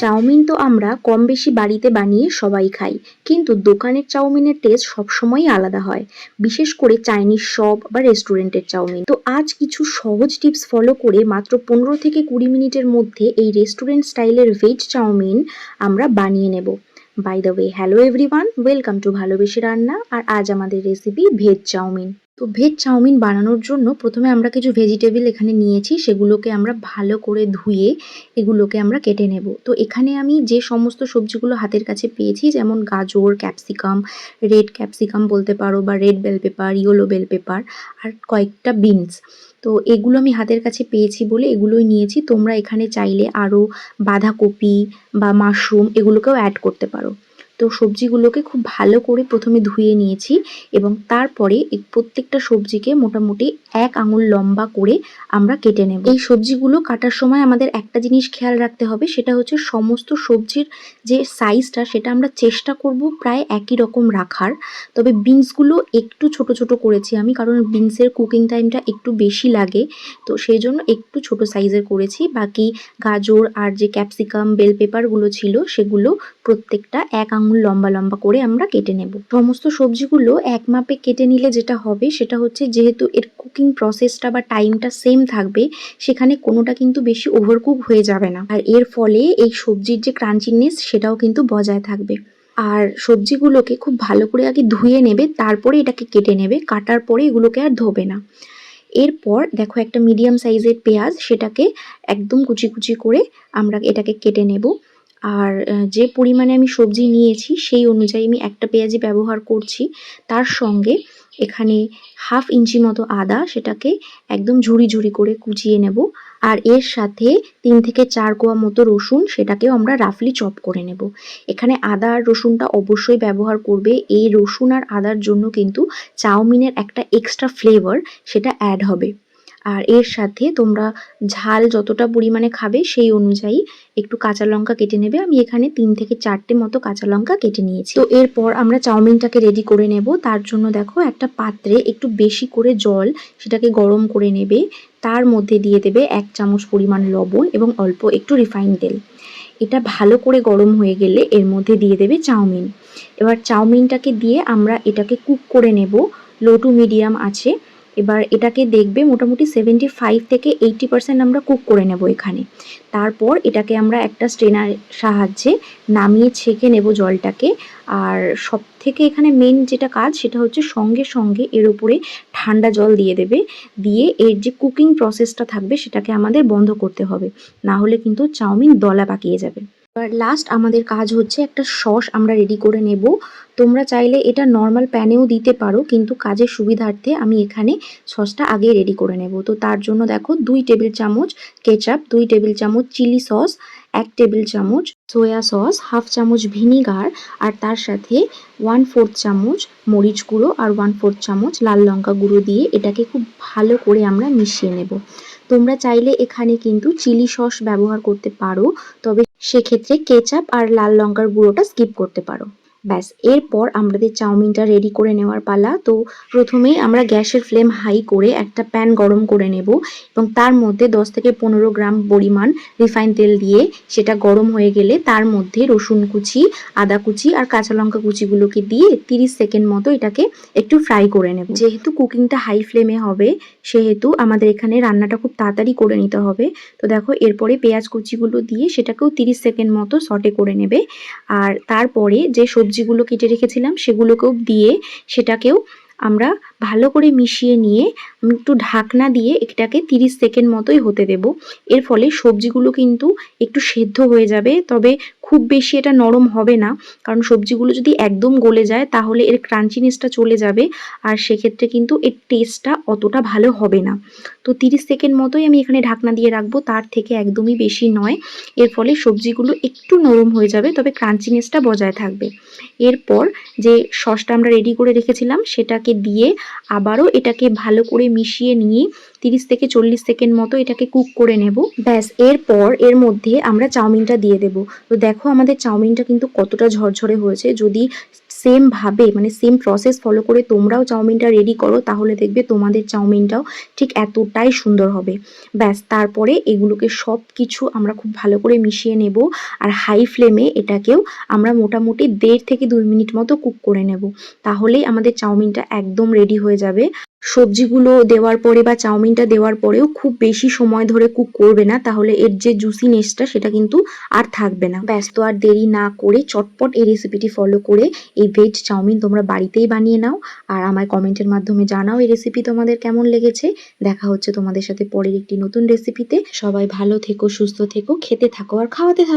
Chowmein তো আমরা কম বেশি বাড়িতে বানিয়ে সবাই খাই, কিন্তু দোকানের চাউমিনের টেস্ট সবসময়ই আলাদা হয়, বিশেষ করে চাইনিজ শপ বা রেস্টুরেন্টের চাউমিন। তো আজ কিছু সহজ টিপস ফলো করে মাত্র পনেরো থেকে কুড়ি মিনিটের মধ্যে এই রেস্টুরেন্ট স্টাইলের ভেজ চাউমিন আমরা বানিয়ে নেব। By the way hello everyone welcome to ভালোবেসে রান্না, আর আজ আমাদের রেসিপি ভেজ চাউমিন। তো ভেজ চাউমিন বানানোর জন্য প্রথমে আমরা কিছু ভেজিটেবল এখানে নিয়েছি, সেগুলোকে আমরা ভালো করে ধুয়ে এগুলোকে আমরা কেটে নেব। তো এখানে আমি যে সমস্ত সবজিগুলো হাতের কাছে পেয়েছি, যেমন গাজর ক্যাপসিকাম রেড ক্যাপসিকাম বলতে পারো বা red bell pepper yellow bell pepper আর কয়েকটা বিনস তো এগুলো আমি হাতের কাছে পেয়েছি বলে এগুলোই নিয়েছি। তোমরা এখানে চাইলে আরও বাঁধাকপি বা মাশরুম এগুলোকেও অ্যাড করতে পারো। তো সবজিগুলোকে খুব ভালো করে প্রথমে ধুয়ে নিয়েছি এবং তারপরে প্রত্যেকটা সবজিকে মোটামুটি এক আঙুল লম্বা করে আমরা কেটে নেব। এই সবজিগুলো কাটার সময় আমাদের একটা জিনিস খেয়াল রাখতে হবে, সেটা হচ্ছে সমস্ত সবজির যে সাইজটা সেটা আমরা চেষ্টা করব প্রায় একই রকম রাখার। তবে বিনসগুলো একটু ছোট ছোট করেছি আমি, কারণ বিনসের কুকিং টাইমটা একটু বেশি লাগে। তো সেই জন্য একটু ছোট সাইজের করেছি। বাকি গাজর আর যে ক্যাপসিকাম বেল পেপারগুলো ছিল, সেগুলো প্রত্যেকটা এক আঙুল লম্বা লম্বা করে আমরা কেটে নেব। সমস্ত সবজিগুলো এক মাপে কেটে নিলে যেটা হবে সেটা হচ্ছে যেহেতু এর কুকিং প্রসেসটা বা টাইমটা সেম থাকবে, সেখানে কোনোটা কিন্তু বেশি ওভারকুক হয়ে যাবে না। আর এর ফলে এই সবজির যে ক্রাঞ্চিনেস সেটাও কিন্তু বজায় থাকবে। আর সবজিগুলোকে খুব ভালো করে আগে ধুয়ে নেবে, তারপরে এটাকে কেটে নেবে, কাটার পরে এগুলোকে আর ধোবে না। এরপর দেখো একটা মিডিয়াম সাইজের পেঁয়াজ, সেটাকে একদম কুচি কুচি করে আমরা এটাকে কেটে নেব। আর যে পরিমাণে আমি সবজি নিয়েছি, সেই অনুযায়ী আমি একটা পেঁয়াজি ব্যবহার করছি। তার সঙ্গে এখানে হাফ ইঞ্চি মতো আদা সেটাকে একদম ঝুড়ি ঝুড়ি করে কুচিয়ে নেব। আর এর সাথে তিন থেকে চার কোয়া মতো রসুন সেটাকেও আমরা রাফলি চপ করে নেব। এখানে আদা আর রসুনটা অবশ্যই ব্যবহার করবে। এই রসুন আর আদার জন্য কিন্তু চাউমিনের একটা এক্সট্রা ফ্লেভার সেটা অ্যাড হবে। আর এর সাথে তোমরা ঝাল যতটা পরিমাণে খাবে সেই অনুযায়ী একটু কাঁচা লঙ্কা কেটে নেবে। আমি এখানে তিন থেকে চারটে মতো কাঁচা লঙ্কা কেটে নিয়েছি। তো এরপর আমরা চাউমিনটাকে রেডি করে নেব। তার জন্য দেখো একটা পাত্রে একটু বেশি করে জল সেটাকে গরম করে নেবে। তার মধ্যে দিয়ে দেবে এক চামচ পরিমাণ লবণ এবং অল্প একটু রিফাইন তেল। এটা ভালো করে গরম হয়ে গেলে এর মধ্যে দিয়ে দেবে চাউমিন। এবার চাউমিনটাকে দিয়ে আমরা এটাকে কুক করে নেব। লো টু মিডিয়াম আছে। এবার এটাকে দেখবে মোটামুটি সেভেন্টি ফাইভ থেকে এইটটি পার্সেন্ট আমরা কুক করে নেব এখানে। তারপর এটাকে আমরা একটা স্ট্রেনার সাহায্যে নামিয়ে ছেঁকে নেব জলটাকে। আর সব থেকে এখানে মেন যেটা কাজ, সেটা হচ্ছে সঙ্গে সঙ্গে এর উপরে ঠান্ডা জল দিয়ে দেবে। দিয়ে এর যে কুকিং প্রসেসটা থাকবে, সেটাকে আমাদের বন্ধ করতে হবে। না হলে কিন্তু চাউমিন দলা পাকিয়ে যাবে। এবার লাস্ট আমাদের কাজ হচ্ছে একটা সস আমরা রেডি করে নেব। তোমরা চাইলে এটা নর্মাল প্যানেও দিতে পারো, কিন্তু কাজের সুবিধার্থে আমি এখানে সসটা আগে রেডি করে নেব। তো তার জন্য দেখো দুই টেবিল চামচ কেচাপ দুই টেবিল চামচ চিলি সস এক টেবিল চামচ সোয়া সস হাফ চামচ ভিনিগার আর তার সাথে ওয়ান ফোর্থ চামচ মরিচ গুঁড়ো আর ওয়ান ফোর্থ চামচ লাল লঙ্কা গুঁড়ো দিয়ে এটাকে খুব ভালো করে আমরা মিশিয়ে নেব। তোমরা চাইলে এখানে কিন্তু চিলি সস ব্যবহার করতে পারো, তবে সেক্ষেত্রে কেচাপ আর লাল লঙ্কার গুঁড়োটা স্কিপ করতে পারো। ব্যাস, এরপর আমাদের চাউমিনটা রেডি করে নেওয়ার পালা। তো প্রথমেই আমরা গ্যাসের ফ্লেম হাই করে একটা প্যান গরম করে নেব এবং তার মধ্যে দশ থেকে পনেরো গ্রাম পরিমাণ রিফাইন তেল দিয়ে সেটা গরম হয়ে গেলে তার মধ্যে রসুন কুচি, আদা কুচি আর কাঁচা লঙ্কা কুচিগুলোকে দিয়ে তিরিশ সেকেন্ড মতো এটাকে একটু ফ্রাই করে নেব। যেহেতু কুকিংটা হাই ফ্লেমে হবে, সেহেতু আমাদের এখানে রান্নাটা খুব তাড়াতাড়ি করে নিতে হবে। তো দেখো, এরপরে পেঁয়াজ কুচিগুলো দিয়ে সেটাকেও তিরিশ সেকেন্ড মতো সটে করে নেবে। আর তারপরে যে সবজিগুলো কেটে রেখেছিলাম সেগুলোকেও দিয়ে সেটাকেও আমরা ভালো করে মিশিয়ে নিয়ে একটু ঢাকনা দিয়ে এটাকে তিরিশ সেকেন্ড মতোই হতে দেব। এর ফলে সবজিগুলো কিন্তু একটু সেদ্ধ হয়ে যাবে, তবে খুব বেশি এটা নরম হবে না। কারণ সবজিগুলো যদি একদম গলে যায়, তাহলে এর ক্রাঞ্চিনেসটা চলে যাবে আর সেক্ষেত্রে কিন্তু এর টেস্টটা অতটা ভালো হবে না। তো তিরিশ সেকেন্ড মতোই আমি এখানে ঢাকনা দিয়ে রাখব, তার থেকে একদমই বেশি নয়। এর ফলে সবজিগুলো একটু নরম হয়ে যাবে, তবে ক্রাঞ্চিনেসটা বজায় থাকবে। এরপর যে সসটা আমরা রেডি করে রেখেছিলাম, সেটাকে দিয়ে আবারও এটাকে ভালো করে মিশিয়ে নিয়ে তিরিশ থেকে চল্লিশ সেকেন্ড মতো এটাকে কুক করে নেব। ব্যাস, এরপর এর মধ্যে আমরা চাউমিনটা দিয়ে দেব। তো দেখো আমাদের চাউমিনটা কিন্তু কতটা ঝরঝরে হয়েছে। যদি সেম ভাবে মানে সেম প্রসেস ফলো করে তোমরাও চাউমিনটা রেডি করো, তাহলে দেখবে তোমাদের চাউমিনটাও ঠিক এতটাই সুন্দর হবে। ব্যাস, তারপরে এগুলোকে সব কিছু আমরা খুব ভালো করে মিশিয়ে নেব আর হাই ফ্লেমে এটাকেও আমরা মোটামুটি দেড় থেকে দুই মিনিট মতো কুক করে নেব। তাহলেই আমাদের চাউমিনটা একদম রেডি হয়ে যাবে। সবজিগুলো দেওয়ার পরে বা চাউমিনটা দেওয়ার পরেও খুব বেশি সময় ধরে কুক করবে না, তাহলে এর যে জুসিনেসটা সেটা কিন্তু আর থাকবে না। ব্যস্ত আর দেরি না করে চটপট এই রেসিপিটি ফলো করে এই ভেজ চাউমিন তোমরা বাড়িতেই বানিয়ে নাও আর আমায় কমেন্টের মাধ্যমে জানাও এই রেসিপি তোমাদের কেমন লেগেছে। দেখা হচ্ছে তোমাদের সাথে পরের একটি নতুন রেসিপিতে সবাই ভালো থেকো, সুস্থ থেকো, খেতে থাকো আর খাওয়াতে থাকো।